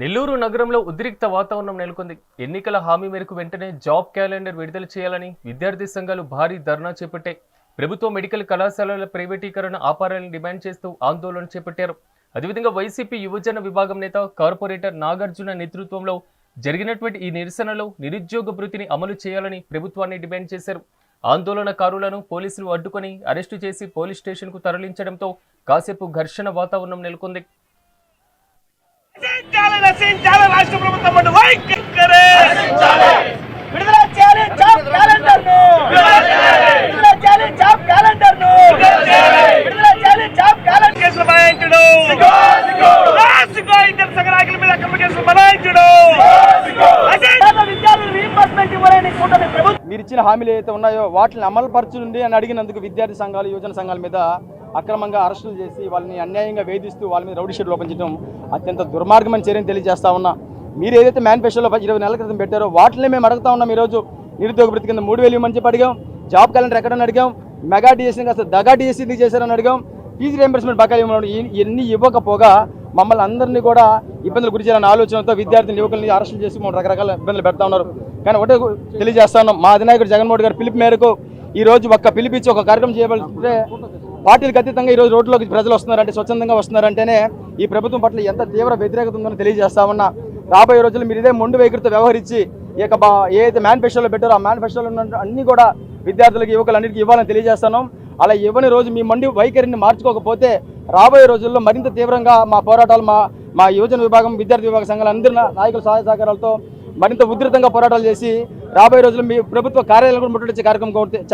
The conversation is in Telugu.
నెల్లూరు నగరంలో ఉద్రిక్త వాతావరణం నెలకొంది. ఎన్నికల హామీ మేరకు వెంటనే జాబ్ క్యాలెండర్ విడుదల చేయాలని విద్యార్థి సంఘాలు భారీ ధర్నా చేపట్టాయి. ప్రభుత్వ మెడికల్ కళాశాలల ప్రైవేటీకరణ ఆపారాలను డిమాండ్ చేస్తూ ఆందోళన చేపట్టారు. అదేవిధంగా వైసీపీ యువజన విభాగం నేత కార్పొరేటర్ నాగార్జున నేతృత్వంలో జరిగినటువంటి ఈ నిరసనలో నిరుద్యోగ భృతిని అమలు చేయాలని ప్రభుత్వాన్ని డిమాండ్ చేశారు. ఆందోళనకారులను పోలీసులు అడ్డుకొని అరెస్టు చేసి పోలీస్ స్టేషన్కు తరలించడంతో కాసేపు ఘర్షణ వాతావరణం నెలకొంది. నశించాలి రాష్ట్ర ప్రభుత్వం పట్ల వైఖరి విడుదల చేయాలి జాబ్ క్యాలెండర్ను విడుదల చేయాలి జాబ్ క్యాలెండర్ను విడుదల చేయాలి జాబ్ క్యాలెండర్ కేసులు బనాయించుడు రాసుకో ఇద్దరు సంఘరాకుల మీద అక్రమ కేసులు బనాయించుడు పేద విద్యార్థులు రీఇంబర్స్మెంట్ ఇవ్వాలని కూటమి ప్రభుత్వం. మీరు ఇచ్చిన హామీలు ఏవైతే ఉన్నాయో వాటిని అమలు పరచుండి అని అడిగినందుకు విద్యార్థి సంఘాలు యువజన సంఘాల మీద అక్రమంగా అరెస్టులు చేసి వాళ్ళని అన్యాయంగా వేధిస్తూ వాళ్ళ మీద రౌడీ షీట్లు లోపించడం అత్యంత దుర్మార్గమైన చర్యని తెలియజేస్తా ఉన్నా. మీరు ఏదైతే మేనిఫెస్టోలో ఇరవై నెలల క్రితం పెట్టారో వాటిని మేము అడుగుతా ఉన్నాం ఈరోజు. నిరుద్యోగ వృత్తి కింద మూడు వేలు ఇవ్వమని చెప్పి అడిగాం. జాబ్ క్యాలెండర్ ఎక్కడని అడిగాం. మెగా డిఎస్సీ కాస్త దగా డిఎస్సీ ఎందుకు చేశారని అడిగాం. ఫీజు రియంబర్స్మెంట్ బకాయి ఇవన్నీ ఇవ్వకపోగా మమ్మల్ని అందరినీ కూడా ఇబ్బందులు గురి చేయాలన్న ఆలోచనతో విద్యార్థులు యువకుల్ని అరెస్టులు చేసి మమ్మల్ని రకరకాల ఇబ్బందులు పెడతా ఉన్నారు. కానీ ఒకటే తెలియజేస్తా ఉన్నాం. మా అధినాయకుడు జగన్మోహన్ గారి పిలుపు మేరకు ఈ రోజు ఒక్క పిలిపించి ఒక కార్యక్రమం చేయబడితే పార్టీలకు అతీతంగా ఈ రోజు రోడ్లోకి ప్రజలు వస్తున్నారంటే స్వచ్ఛందంగా వస్తున్నారంటేనే ఈ ప్రభుత్వం పట్ల ఎంత తీవ్ర వ్యతిరేకత ఉందని తెలియజేస్తామన్నా రాబోయే రోజులు మీరు ఇదే మొండు వైఖరితో వ్యవహరించి ఈ యొక్క బా- ఏదైతే మేనిఫెస్టోలో పెట్టారో ఆ మేనిఫెస్టోలో ఉన్న అన్ని కూడా విద్యార్థులకు యువకులన్నిటికీ ఇవ్వాలని తెలియజేస్తాను. అలా ఇవ్వని రోజు మీ మండి వైఖరిని మార్చుకోకపోతే రాబోయే రోజుల్లో మరింత తీవ్రంగా మా పోరాటాలు మా మా యువజన విభాగం విద్యార్థి విభాగ సంఘాల అందరి నాయకుల సహాయ సహకారాలతో మరింత ఉధృతంగా పోరాటాలు చేసి రాబోయే రోజుల్లో మీ ప్రభుత్వ కార్యాలయం కూడా ముట్టడించే కార్యక్రమం కోరితే